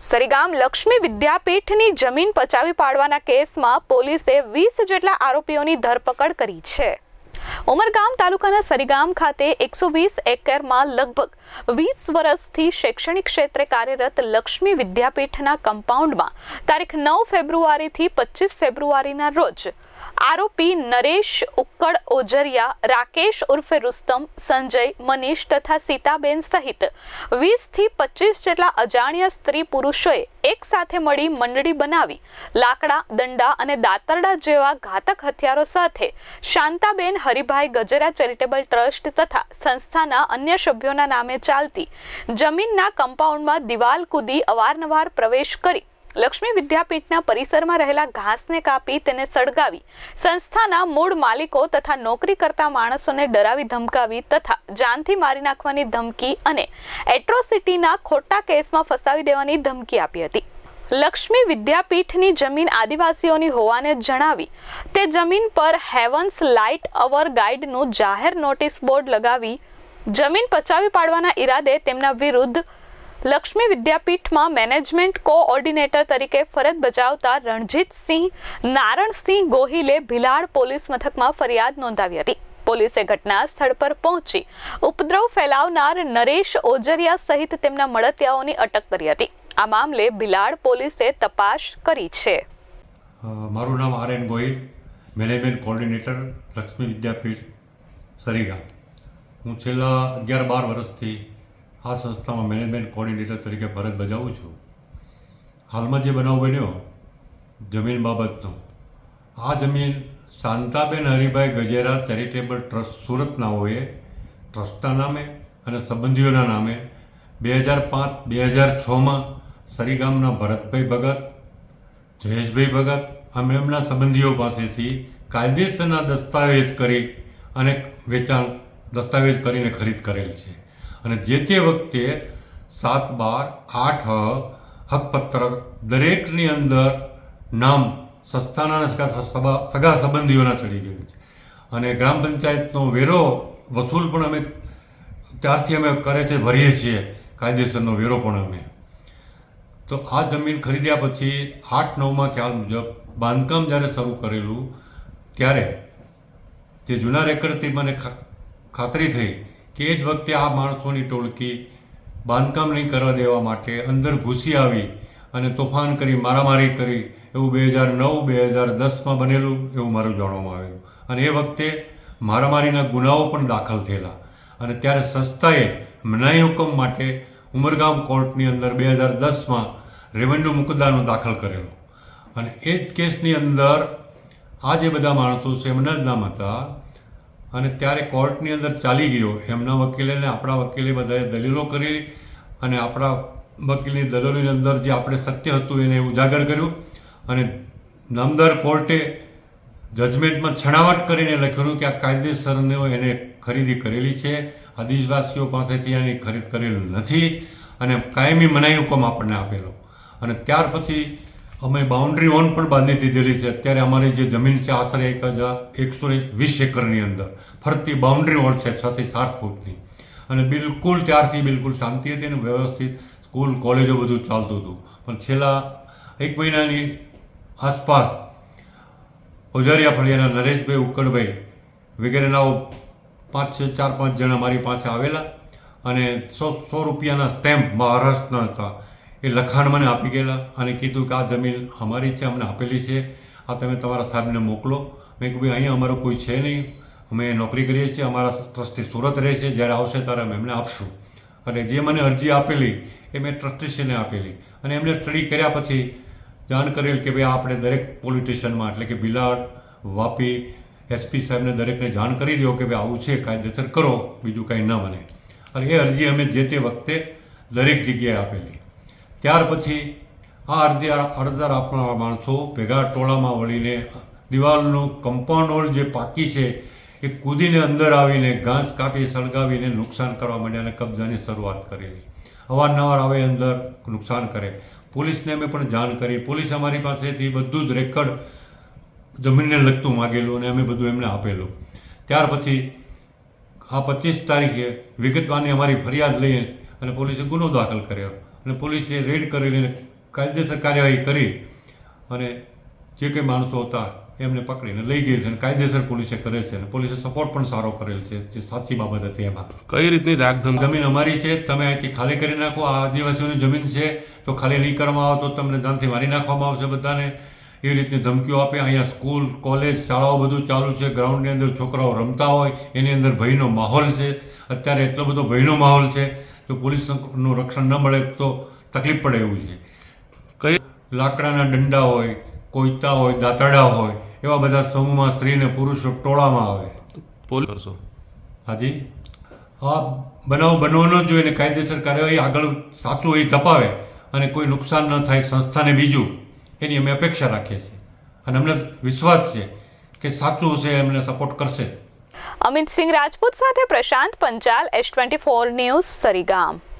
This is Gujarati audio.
સરીગામ લક્ષ્મી વિદ્યાપીઠની જમીન પચાવી પાડવાના કેસમાં પોલીસે વીસ જેટલા આરોપીઓની ધરપકડ કરી છે. ઉમરગામ તાલુકાના સરીગામ ખાતે એકસો વીસ એકરમાં લગભગ વીસ વર્ષથી શૈક્ષણિક ક્ષેત્રે કાર્યરત લક્ષ્મી વિદ્યાપીઠના કમ્પાઉન્ડમાં તારીખ નવ ફેબ્રુઆરીથી પચીસ ફેબ્રુઆરીના રોજ આરોપી નરેશ ઉક્કડ ઓજરિયા, રાકેશ ઉર્ફે રુસ્તમ, સંજય, મનીષ તથા સીતાબેન સહિત વીસથી પચીસ જેટલા અજાણ્યા સ્ત્રી પુરુષોએ એક સાથે મળી મંડળી બનાવી, લાકડા, દંડા અને દાતરડા જેવા ઘાતક હથિયારો સાથે શાંતાબેન હરિભાઈ ગજરા ચેરિટેબલ ટ્રસ્ટ તથા સંસ્થાના અન્ય સભ્યોના નામે ચાલતી જમીનના કમ્પાઉન્ડમાં દિવાલ કૂદી અવારનવાર પ્રવેશ કરી લક્ષ્મી વિદ્યાપીઠના પરિસરમાં રહેલા ઘાસને કાપી તેને સળગાવી સંસ્થાના મૂળ માલિકો તથા નોકરી કરતા માણસોને ડરાવી ધમકાવી તથા જાનથી મારી નાખવાની ધમકી અને એટ્રોસિટીના ખોટા કેસમાં ફસાવી દેવાની ધમકી આપી હતી. લક્ષ્મી વિદ્યાપીઠની જમીન આદિવાસીઓની હોવાને જણાવી તે જમીન પર હેવન્સ લાઇટ અવર ગાઈડનું જાહેર નોટિસ બોર્ડ લગાવી જમીન પચાવી પાડવાના ઈરાદે તેમના વિરુદ્ધ લક્ષ્મી વિદ્યાપીઠમાં મેનેજમેન્ટ કોઓર્ડિનેટર તરીકે ફરજ બજાવતા રણજીતસિંહ નારણસિંહ ગોહિલે ભિલાડ પોલીસ મથકમાં ફરિયાદ નોંધાવી હતી. પોલીસે ઘટના સ્થળ પર પહોંચી ઉપદ્રવ ફેલાવનાર નરેશ ઓજરિયા સહિત તેમના મળતિયાઓની અટક કરી હતી. આ મામલે ભિલાડ પોલીસે તપાસ કરી છે. મારું નામ R N Gohil, management coordinator, Lakshmi Vidyapeeth, Sarigam. હું છેલ્લા અગિયાર બાર વર્ષથી આ સંસ્થામાં મેનેજમેન્ટ કોર્ડિનેટર તરીકે ફરજ બજાવું છું. હાલમાં જે બનાવ બન્યો, જમીન બાબતનો, આ જમીન શાંતાબેન હરિભાઈ ગજેરા ચેરિટેબલ ટ્રસ્ટ સુરતનાઓએ ટ્રસ્ટના નામે અને સંબંધીઓના નામે બે હજાર પાંચ, બે હજાર છમાં સરીગામના ભરતભાઈ ભગત, જયેશભાઈ ભગત આમ એમના સંબંધીઓ પાસેથી કાયદેસરના દસ્તાવેજ કરી અને વેચાણ દસ્તાવેજ કરીને ખરીદ કરેલ છે. અને જે તે વખતે સાત બાર આઠ હકપત્રક દરેકની અંદર નામ સંસ્થાના સગા સગા સંબંધીઓના ચડી ગયેલ છે. અને ગ્રામ પંચાયતનો વેરો વસૂલ પણ અમે ત્યારથી અમે કરે છે, ભરીએ છીએ. કાયદેસરનો વેરો પણ અમે. તો આ જમીન ખરીદ્યા પછી આઠ, નવમાં ખ્યાલ મુજબ બાંધકામ જ્યારે શરૂ કરેલું, ત્યારે તે જૂના રેકર્ડથી મને ખાતરી થઈ કે એ જ વખતે આ માણસોની ટોળકી બાંધકામ નહીં કરવા દેવા માટે અંદર ઘૂસી આવી અને તોફાન કરી, મારામારી કરી, એવું બે હજાર નવ, બે હજાર દસમાં બનેલું એવું મારું જાણવામાં આવેલું અને એ વખતે મારામારીના ગુનાઓ પણ દાખલ થયેલા. અને ત્યારે સંસ્થાએ મનાઈ હુકમ માટે ઉમરગામ કોર્ટની અંદર બે હજાર દસમાં રેવન્યુ મુકદ્દાનો દાખલ કરેલો. અને એ જ કેસની અંદર આ જે બધા માણસો છે એમના જ નામ હતા અને ત્યારે કોર્ટની અંદર ચાલી ગયો. એમના વકીલે ને આપણા વકીલે બધાએ દલીલો કરી અને આપણા વકીલની દલીલોની અંદર જે આપણે સત્ય હતું એને ઉજાગર કર્યું. અને નામદાર કોર્ટે જજમેન્ટમાં છણાવટ કરીને લખેલું કે આ કાયદેસરને એને ખરીદી કરેલી છે. આદિવાસીઓ પાસેથી એની ખરીદ કરેલ નથી અને કાયમી મનાઈ હુકમ આપણને આપેલો. અને ત્યાર પછી અમે બાઉન્ડ્રી ઓન પણ બાંધી દીધેલી છે. અત્યારે અમારી જે જમીન છે, આશરે એક હજાર એકસો વીસ એકરની અંદર. ફરતી બાઉન્ડ્રી ઓન છે, છ થી સાત ફૂટની. અને બિલકુલ ત્યારથી બિલકુલ શાંતિ હતી અને વ્યવસ્થિત સ્કૂલ, કોલેજો બધું ચાલતું હતું. પણ છેલ્લા એક મહિનાની આસપાસ ઓજારિયા ફળિયાના નરેશભાઈ ઉક્કડભાઈ વગેરેનાઓ પાંચ છ, ચાર પાંચ જણા મારી પાસે આવેલા અને સો સો રૂપિયાના સ્ટેમ્પ મહારાષ્ટ્રના હતા. એ લખાણ મને આપી ગયેલા અને કીધું કે આ જમીન અમારી છે, અમને આપેલી છે. આ તમે તમારા સાહેબને મોકલો. મેં કીધું, ભાઈ, અહીંયા અમારો કોઈ છે નહીં. અમે નોકરી કરીએ છીએ. અમારા ટ્રસ્ટી સુરત રહે છે. જ્યારે આવશે ત્યારે અમે એમને આપશું. અને જે મને અરજી આપેલી, એ મેં ટ્રસ્ટીશ્રીને આપેલી. અને એમને સ્ટડી કર્યા પછી જાણ કરેલ કે, ભાઈ, આપણે દરેક પોલિટિશિયનમાં, એટલે કે બિલાડ, વાપી, એસપી સાહેબને દરેકને જાણ કરી દો કે, ભાઈ, આવું છે, કાયદેસર કરો. બીજું કાંઈ ન બને. અને એ અરજી અમે જે તે વખતે દરેક જગ્યાએ આપેલી. ત્યાર પછી આ અરજી અરજદાર આપનારા માણસો ભેગા ટોળામાં વળીને દિવાલનું કમ્પાઉન્ડ વોલ જે પાકી છે, એ કૂદીને અંદર આવીને ઘાસ કાપી, સળગાવીને નુકસાન કરવા માંડ્યા અને કબજાની શરૂઆત કરેલી. અવારનવાર આવે અંદર નુકસાન કરે. પોલીસને અમે પણ જાણ કરી. પોલીસ અમારી પાસેથી બધું જ રેકર્ડ જમીનને લગતું માગેલું અને અમે બધું એમને આપેલું. ત્યાર પછી આ પચીસ તારીખે વિગતવારની અમારી ફરિયાદ લઈ અને પોલીસે ગુનો દાખલ કર્યો. અને પોલીસે રેડ કરેલી કાયદેસર કાર્યવાહી કરી અને જે કંઈ માણસો હતા એમને પકડીને લઈ ગઈ છે અને કાયદેસર પોલીસે કરે છે અને પોલીસે સપોર્ટ પણ સારો કરેલ છે જે સાચી બાબત હતી એમાં. કઈ રીતની રાખધમ જમીન અમારી છે તમે અહીંથી ખાલી કરી નાખો આ આદિવાસીઓની જમીન છે તો ખાલી નહીં કરવામાં આવે તો તમને દાનથી મારી નાખવામાં આવશે બધાને. એવી રીતની ધમકીઓ આપે. અહીંયા સ્કૂલ કોલેજ શાળાઓ બધું ચાલુ છે. ગ્રાઉન્ડની અંદર છોકરાઓ રમતા હોય એની અંદર ભયનો માહોલ છે. અત્યારે એટલો બધો ભયનો માહોલ છે તો પોલીસનું રક્ષણ ન મળે તો તકલીફ પડે એવું છે. કઈ લાકડાના દંડા હોય કોયતા હોય દાંતડા હોય એવા બધા સમૂહમાં સ્ત્રીને પુરુષો ટોળામાં આવે. પોલીસ કરશો. હાજી? હા બનાવ બનવો ન જોઈએ કાયદેસર કાર્યવાહી આગળ સાચું એ તપાવે અને કોઈ નુકસાન ન થાય સંસ્થાને બીજું. એની અમે અપેક્ષા રાખીએ છીએ. અને અમને વિશ્વાસ છે કે સાચું હશે, એમને સપોર્ટ કરશે. અમિત સિંહ રાજપૂત સાથે Prashant Panchal S twenty four news, Sarigam.